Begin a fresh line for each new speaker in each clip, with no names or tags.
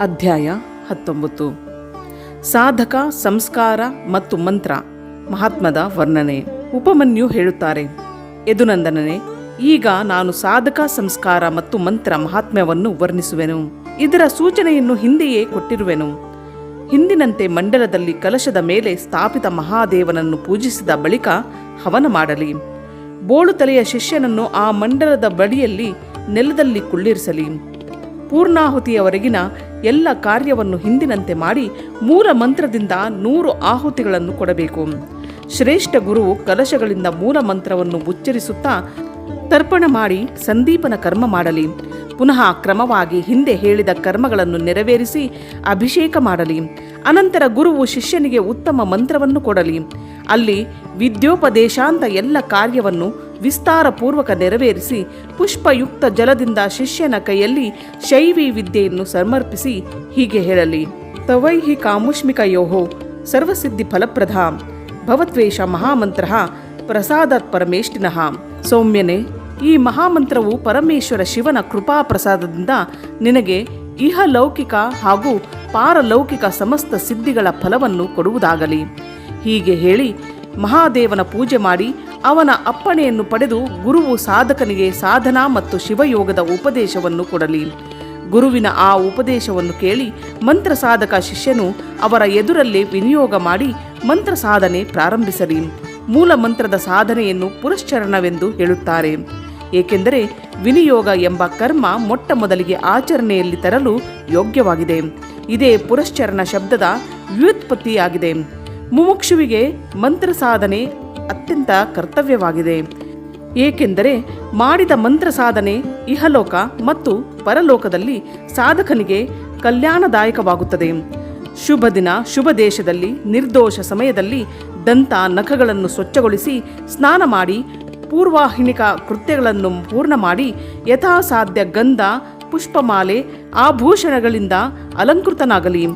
ಅಧ್ಯಾಯ ಹತ್ತೊಂಬತ್ತು. ಸಾಧಕ, ಸಂಸ್ಕಾರ ಮತ್ತು ಮಂತ್ರ, ಮಹಾತ್ಮದ ವರ್ಣನೆ. ಉಪಮನ್ಯು ಹೇಳುತ್ತಾರೆ ಯದುನಂದನನೆ ಈಗ ನಾನು ಸಾಧಕ, ಸಂಸ್ಕಾರ ಮತ್ತು ಮಂತ್ರ, ಮಹಾತ್ಮ್ಯವನ್ನು ವರ್ಣಿಸುವೆನು. ಇದರ ಸೂಚನೆಯನ್ನು ಹಿಂದೆಯೇ ಕೊಟ್ಟಿರುವೆನು. ಹಿಂದಿನಂತೆ ಮಂಡಲದಲ್ಲಿ ಕಲಶದ ಮೇಲೆ ಸ್ಥಾಪಿತ ಮಹಾದೇವನನ್ನು ಪೂಜಿಸಿದ ಬಳಿಕ ಹವನ ಮಾಡಲಿ. ಬೋಳು ತಲೆಯ ಶಿಷ್ಯನನ್ನು ಆ ಮಂಡಲದ ಬಳಿಯಲ್ಲಿ ನೆಲದಲ್ಲಿ ಕುಳ್ಳಿರಿಸಲಿ. ಪೂರ್ಣಾಹುತಿಯವರೆಗಿನ ಎಲ್ಲ ಕಾರ್ಯವನ್ನು ಹಿಂದಿನಂತೆ ಮಾಡಿ ಮೂಲ ಮಂತ್ರದಿಂದ ನೂರು ಆಹುತಿಗಳನ್ನು ಕೊಡಬೇಕು. ಶ್ರೇಷ್ಠ ಗುರು ಕಲಶಗಳಿಂದ ಮೂಲ ಮಂತ್ರವನ್ನು ಉಚ್ಚರಿಸುತ್ತಾ ತರ್ಪಣ ಮಾಡಿ ಸಂದೀಪನ ಕರ್ಮ ಮಾಡಲಿ. ಪುನಃ ಕ್ರಮವಾಗಿ ಹಿಂದೆ ಹೇಳಿದ ಕರ್ಮಗಳನ್ನು ನೆರವೇರಿಸಿ ಅಭಿಷೇಕ ಮಾಡಲಿ. ಅನಂತರ ಗುರುವು ಶಿಷ್ಯನಿಗೆ ಉತ್ತಮ ಮಂತ್ರವನ್ನು ಕೊಡಲಿ. ಅಲ್ಲಿ ವಿದ್ಯೋಪದೇಶಾಂತ ಎಲ್ಲ ಕಾರ್ಯವನ್ನು ವಿಸ್ತಾರಪೂರ್ವಕ ನೆರವೇರಿಸಿ ಪುಷ್ಪಯುಕ್ತ ಜಲದಿಂದ ಶಿಷ್ಯನ ಕೈಯಲ್ಲಿ ಶೈವಿ ವಿದ್ಯೆಯನ್ನು ಸಮರ್ಪಿಸಿ ಹೀಗೆ ಹೇಳಲಿ. ತವೈಹಿ ಕಾಮುಷ್ಮಿಕಯೋಹೋ ಸರ್ವಸಿದ್ಧಿ ಫಲಪ್ರದ. ಭವತ್ವೇಷ ಮಹಾಮಂತ್ರ, ಪ್ರಸಾದತ್ ಪರಮೇಷ್ಠಿನಃ. ಸೌಮ್ಯನೆ, ಈ ಮಹಾಮಂತ್ರವು ಪರಮೇಶ್ವರ ಶಿವನ ಕೃಪಾ ಪ್ರಸಾದದಿಂದ ನಿನಗೆ ಇಹಲೌಕಿಕ ಹಾಗೂ ಪಾರಲೌಕಿಕ ಸಮಸ್ತ ಸಿದ್ಧಿಗಳ ಫಲವನ್ನು ಕೊಡುವುದಾಗಲಿ. ಹೀಗೆ ಹೇಳಿ ಮಹಾದೇವನ ಪೂಜೆ ಮಾಡಿ ಅವನ ಅಪ್ಪಣೆಯನ್ನು ಪಡೆದು ಗುರುವು ಸಾಧಕನಿಗೆ ಸಾಧನಾ ಮತ್ತು ಶಿವಯೋಗದ ಉಪದೇಶವನ್ನು ಕೊಡಲಿ. ಗುರುವಿನ ಆ ಉಪದೇಶವನ್ನು ಕೇಳಿ ಮಂತ್ರ ಸಾಧಕ ಶಿಷ್ಯನು ಅವರ ಎದುರಲ್ಲೇ ವಿನಿಯೋಗ ಮಾಡಿ ಮಂತ್ರ ಸಾಧನೆ ಪ್ರಾರಂಭಿಸಲಿ. ಮೂಲ ಮಂತ್ರದ ಸಾಧನೆಯನ್ನು ಪುರಶ್ಚರಣವೆಂದು ಹೇಳುತ್ತಾರೆ. ಏಕೆಂದರೆ ವಿನಿಯೋಗ ಎಂಬ ಕರ್ಮ ಮೊಟ್ಟ ಮೊದಲಿಗೆ ಆಚರಣೆಯಲ್ಲಿ ತರಲು ಯೋಗ್ಯವಾಗಿದೆ. ಇದೇ ಪುರಶ್ಚರಣ ಶಬ್ದದ ವ್ಯುತ್ಪತ್ತಿಯಾಗಿದೆ. ಮುಮುಕ್ಷುವಿಗೆ ಮಂತ್ರ ಸಾಧನೆ ಅತ್ಯಂತ ಕರ್ತವ್ಯವಾಗಿದೆ. ಏಕೆಂದರೆ ಮಾಡಿದ ಮಂತ್ರ ಸಾಧನೆ ಇಹಲೋಕ ಮತ್ತು ಪರಲೋಕದಲ್ಲಿ ಸಾಧಕನಿಗೆ ಕಲ್ಯಾಣದಾಯಕವಾಗುತ್ತದೆ. ಶುಭ ದಿನ ಶುಭ ದೇಶದಲ್ಲಿ ನಿರ್ದೋಷ ಸಮಯದಲ್ಲಿ ದಂತ ನಖಗಳನ್ನು ಸ್ವಚ್ಛಗೊಳಿಸಿ ಸ್ನಾನ ಮಾಡಿ ಪೂರ್ವಾಹಿಣಿಕ ಕೃತ್ಯಗಳನ್ನು ಪೂರ್ಣ ಮಾಡಿ ಯಥಾಸಾಧ್ಯ ಗಂಧ, ಪುಷ್ಪಮಾಲೆ, ಆಭೂಷಣಗಳಿಂದ ಅಲಂಕೃತನಾಗಲಿ.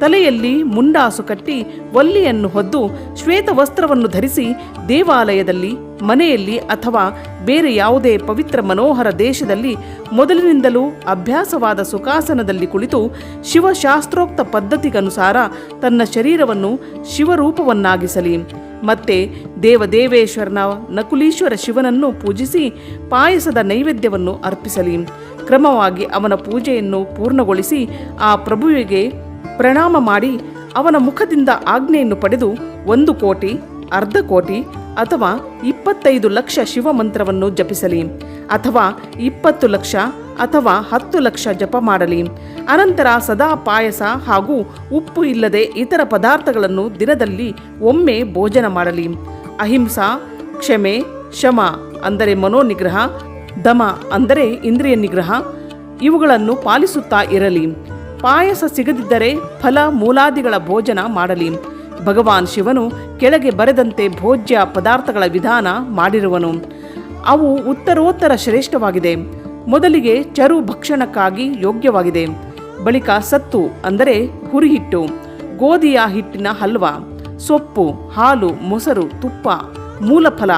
ತಲೆಯಲ್ಲಿ ಮುಂಡಾಸು ಕಟ್ಟಿ ಒಲ್ಲಿಯನ್ನು ಹೊದ್ದು ಶ್ವೇತ ವಸ್ತ್ರವನ್ನು ಧರಿಸಿ ದೇವಾಲಯದಲ್ಲಿ, ಮನೆಯಲ್ಲಿ ಅಥವಾ ಬೇರೆ ಯಾವುದೇ ಪವಿತ್ರ ಮನೋಹರ ದೇಶದಲ್ಲಿ ಮೊದಲಿನಿಂದಲೂ ಅಭ್ಯಾಸವಾದ ಸುಖಾಸನದಲ್ಲಿ ಕುಳಿತು ಶಿವಶಾಸ್ತ್ರೋಕ್ತ ಪದ್ಧತಿಗನುಸಾರ ತನ್ನ ಶರೀರವನ್ನು ಶಿವರೂಪವನ್ನಾಗಿಸಲಿ. ಮತ್ತೆ ದೇವದೇವೇಶ್ವರನ ನಕುಲೀಶ್ವರ ಶಿವನನ್ನು ಪೂಜಿಸಿ ಪಾಯಸದ ನೈವೇದ್ಯವನ್ನು ಅರ್ಪಿಸಲಿ. ಕ್ರಮವಾಗಿ ಅವನ ಪೂಜೆಯನ್ನು ಪೂರ್ಣಗೊಳಿಸಿ ಆ ಪ್ರಭುವಿಗೆ ಪ್ರಣಾಮ ಮಾಡಿ ಅವನ ಮುಖದಿಂದ ಆಜ್ಞೆಯನ್ನು ಪಡೆದು ಒಂದು ಕೋಟಿ, ಅರ್ಧ ಕೋಟಿ ಅಥವಾ ಇಪ್ಪತ್ತೈದು ಲಕ್ಷ ಶಿವಮಂತ್ರವನ್ನು ಜಪಿಸಲಿ ಅಥವಾ ಇಪ್ಪತ್ತು ಲಕ್ಷ ಅಥವಾ ಹತ್ತು ಲಕ್ಷ ಜಪ ಮಾಡಲಿ. ಅನಂತರ ಸದಾ ಪಾಯಸ ಹಾಗೂ ಉಪ್ಪು ಇಲ್ಲದೆ ಇತರ ಪದಾರ್ಥಗಳನ್ನು ದಿನದಲ್ಲಿ ಒಮ್ಮೆ ಭೋಜನ ಮಾಡಲಿ. ಅಹಿಂಸಾ, ಕ್ಷಮೆ, ಶಮ ಅಂದರೆ ಮನೋನಿಗ್ರಹ, ದಮ ಅಂದರೆ ಇಂದ್ರಿಯ ನಿಗ್ರಹ ಇವುಗಳನ್ನು ಪಾಲಿಸುತ್ತಾ ಇರಲಿ. ಪಾಯಸ ಸಿಗದಿದ್ದರೆ ಫಲ ಮೂಲಾದಿಗಳ ಭೋಜನ ಮಾಡಲಿ. ಭಗವಾನ್ ಶಿವನು ಕೆಳಗೆ ಬರೆದಂತೆ ಭೋಜ್ಯ ಪದಾರ್ಥಗಳ ವಿಧಾನ ಮಾಡಿರುವನು. ಅವು ಉತ್ತರೋತ್ತರ ಶ್ರೇಷ್ಠವಾಗಿದೆ. ಮೊದಲಿಗೆ ಚರು ಭಕ್ಷಣಕ್ಕಾಗಿ ಯೋಗ್ಯವಾಗಿದೆ. ಬಳಿಕ ಸತ್ತು ಅಂದರೆ ಹುರಿಹಿಟ್ಟು, ಗೋಧಿಯ ಹಿಟ್ಟಿನ ಹಲ್ವ, ಸೊಪ್ಪು, ಹಾಲು, ಮೊಸರು, ತುಪ್ಪ, ಮೂಲಫಲ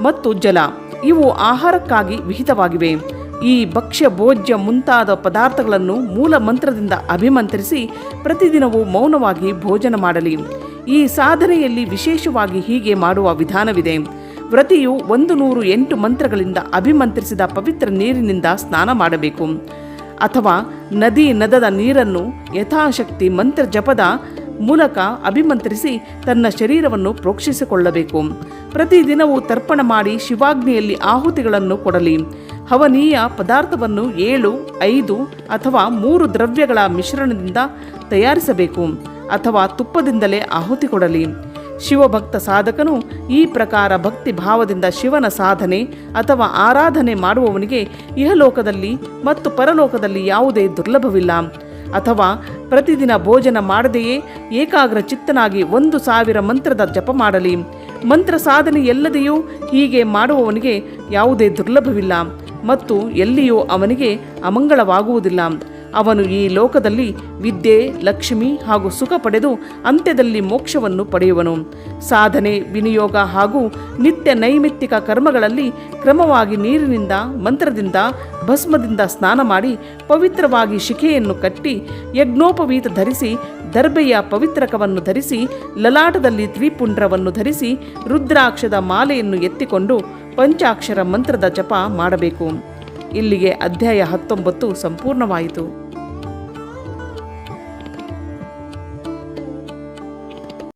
ಮತ್ತು ಜಲ ಇವು ಆಹಾರಕ್ಕಾಗಿ ವಿಹಿತವಾಗಿವೆ. ಈ ಭಕ್ಷ್ಯ ಭೋಜ್ಯ ಮುಂತಾದ ಪದಾರ್ಥಗಳನ್ನು ಮೂಲ ಮಂತ್ರದಿಂದ ಅಭಿಮಂತ್ರಿಸಿ ಪ್ರತಿದಿನವೂ ಮೌನವಾಗಿ ಭೋಜನ ಮಾಡಲಿ. ಈ ಸಾಧನೆಯಲ್ಲಿ ವಿಶೇಷವಾಗಿ ಹೀಗೆ ಮಾಡುವ ವಿಧಾನವಿದೆ. ವ್ರತಿಯು ಒಂದು ನೂರು ಎಂಟು ಮಂತ್ರಗಳಿಂದ ಅಭಿಮಂತ್ರಿಸಿದ ಪವಿತ್ರ ನೀರಿನಿಂದ ಸ್ನಾನ ಮಾಡಬೇಕು. ಅಥವಾ ನದಿ ನದದ ನೀರನ್ನು ಯಥಾಶಕ್ತಿ ಮಂತ್ರ ಜಪದ ಮೂಲಕ ಅಭಿಮಂತ್ರಿಸಿ ತನ್ನ ಶರೀರವನ್ನು ಪ್ರೋಕ್ಷಿಸಿಕೊಳ್ಳಬೇಕು. ಪ್ರತಿದಿನವೂ ತರ್ಪಣ ಮಾಡಿ ಶಿವಾಗ್ನಿಯಲ್ಲಿ ಆಹುತಿಗಳನ್ನು ಕೊಡಲಿ. ಹವನೀಯ ಪದಾರ್ಥವನ್ನು ಏಳು, ಐದು ಅಥವಾ ಮೂರು ದ್ರವ್ಯಗಳ ಮಿಶ್ರಣದಿಂದ ತಯಾರಿಸಬೇಕು ಅಥವಾ ತುಪ್ಪದಿಂದಲೇ ಆಹುತಿ ಕೊಡಲಿ. ಶಿವಭಕ್ತ ಸಾಧಕನು ಈ ಪ್ರಕಾರ ಭಕ್ತಿ ಭಾವದಿಂದ ಶಿವನ ಸಾಧನೆ ಅಥವಾ ಆರಾಧನೆ ಮಾಡುವವನಿಗೆ ಇಹಲೋಕದಲ್ಲಿ ಮತ್ತು ಪರಲೋಕದಲ್ಲಿ ಯಾವುದೇ ದುರ್ಲಭವಿಲ್ಲ. ಅಥವಾ ಪ್ರತಿದಿನ ಭೋಜನ ಮಾಡದೆಯೇ ಏಕಾಗ್ರ ಚಿತ್ತನಾಗಿ ಒಂದು ಸಾವಿರ ಮಂತ್ರದ ಜಪ ಮಾಡಲಿ. ಮಂತ್ರ ಸಾಧನೆ ಎಲ್ಲದೆಯೂ ಹೀಗೆ ಮಾಡುವವನಿಗೆ ಯಾವುದೇ ದುರ್ಲಭವಿಲ್ಲ. ಮತ್ತು ಎಲ್ಲಿಯೂ ಅವನಿಗೆ ಅಮಂಗಳವಾಗುವುದಿಲ್ಲ ಅವನು ಈ ಲೋಕದಲ್ಲಿ ವಿದ್ಯೆ, ಲಕ್ಷ್ಮಿ ಹಾಗೂ ಸುಖ ಪಡೆದು ಅಂತ್ಯದಲ್ಲಿ ಮೋಕ್ಷವನ್ನು ಪಡೆಯುವನು. ಸಾಧನೆ, ವಿನಿಯೋಗ ಹಾಗೂ ನಿತ್ಯ ನೈಮಿತ್ತಿಕ ಕರ್ಮಗಳಲ್ಲಿ ಕ್ರಮವಾಗಿ ನೀರಿನಿಂದ, ಮಂತ್ರದಿಂದ, ಭಸ್ಮದಿಂದ ಸ್ನಾನ ಮಾಡಿ ಪವಿತ್ರವಾಗಿ ಶಿಖೆಯನ್ನು ಕಟ್ಟಿ ಯಜ್ಞೋಪವೀತ ಧರಿಸಿ ದರ್ಬೆಯ ಪವಿತ್ರಕವನ್ನು ಧರಿಸಿ, ಲಲಾಟದಲ್ಲಿ ತ್ರಿಪುಂಡ್ರವನ್ನು ಧರಿಸಿ, ರುದ್ರಾಕ್ಷದ ಮಾಲೆಯನ್ನು ಎತ್ತಿಕೊಂಡು ಪಂಚಾಕ್ಷರ ಮಂತ್ರದ ಜಪ ಮಾಡಬೇಕು. ಇಲ್ಲಿಗೆ ಅಧ್ಯಾಯ ಹತ್ತೊಂಬತ್ತು ಸಂಪೂರ್ಣವಾಯಿತು.